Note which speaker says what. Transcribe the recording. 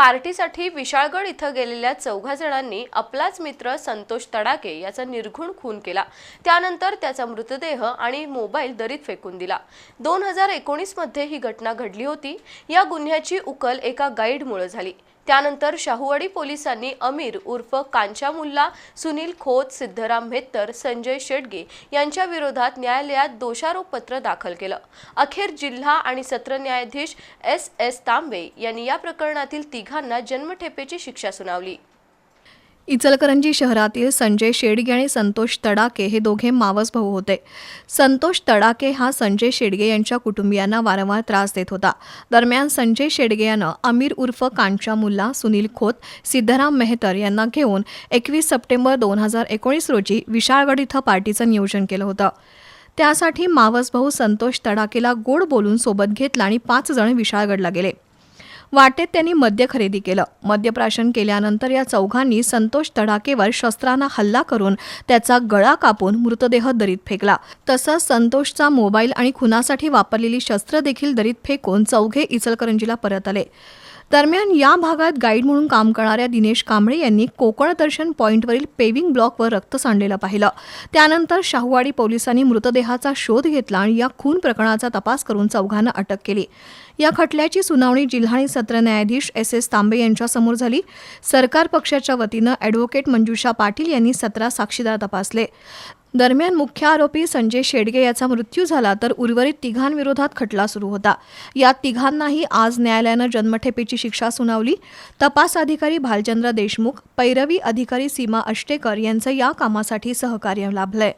Speaker 1: पार्टीसाठी विशाळगड इथं गेलेल्या चौघा जणांनी आपलाच मित्र संतोष तडाके याचा निर्घुण खून केला. त्यानंतर त्याचा मृतदेह आणि मोबाईल दरीत फेकून दिला. दोन हजार एकोणीसमध्ये ही घटना घडली होती. या गुन्ह्याची उकल एका गाईडमुळे झाली. त्यानंतर शाहूवाडी पोलिसांनी अमीर उर्फ कांचा मुल्ला सुनील खोत सिद्धराम मेहत्तर संजय शेडगे यांच्या विरोधात न्यायालयात दोषारोपपत्र दाखल केलं. अखेर जिल्हा आणि सत्र न्यायाधीश एस एस तांबे यांनी या प्रकरणातील तिघांना जन्मठेपेची शिक्षा सुनावली.
Speaker 2: इचलकरंजी शहरातील संजय शेडगे आणि संतोष तडाके हे दोघे मावस भाऊ होते. संतोष तडाके हा संजय शेडगे यांच्या कुटुंबियांना वारंवार त्रास देत होता. दरम्यान संजय शेडगे यानं अमीर उर्फ कांचा मुल्ला सुनील खोत सिद्धराम मेहतर यांना घेऊन एकवीस सप्टेंबर दोन हजार एकोणीस रोजी विशाळगड इथं पार्टीचं नियोजन केलं होतं. त्यासाठी मावस भाऊ संतोष तडाकेला गोड बोलून सोबत घेतला आणि पाच जण विशाळगडला गेले. वाटेत त्यांनी मद्य खरेदी केलं. मद्यप्राशन केल्यानंतर या चौघांनी संतोष तडाकेवर शस्त्रांना हल्ला करून त्याचा गळा कापून मृतदेह दरीत फेकला. तसंच संतोषचा मोबाईल आणि खुनासाठी वापरलेली शस्त्र देखील दरीत फेकून चौघे इचलकरंजीला परत आले. दरम्यान या भागात गाईड म्हणून काम करणाऱ्या दिनेश कांबळे यांनी कोकण दर्शन पॉईंटवरील पेविंग ब्लॉकवर रक्त सांडलेलं पाहिलं. त्यानंतर शाहूवाडी पोलिसांनी मृतदेहाचा शोध घेतला आणि या खून प्रकरणाचा तपास करून चौघांना अटक केली. या खटल्याची सुनावणी जिल्हा आणि सत्र न्यायाधीश एस एस तांबे यांच्यासमोर झाली. सरकार पक्षाच्या वतीनं ॲडव्होकेट मंजुषा पाटील यांनी सतरा साक्षीदार तपासले. दरम्यान मुख्य आरोपी संजय शेडगे याचा मृत्यू झाला तर उर्वरित तिघांविरोधात खटला सुरू होता. या तिघांनाही आज न्यायालयानं जन्मठेपेची शिक्षा सुनावली. तपास अधिकारी भालचंद्र देशमुख पैरवी अधिकारी सीमा अष्टेकर यांचं या कामासाठी सहकार्य लाभलंय.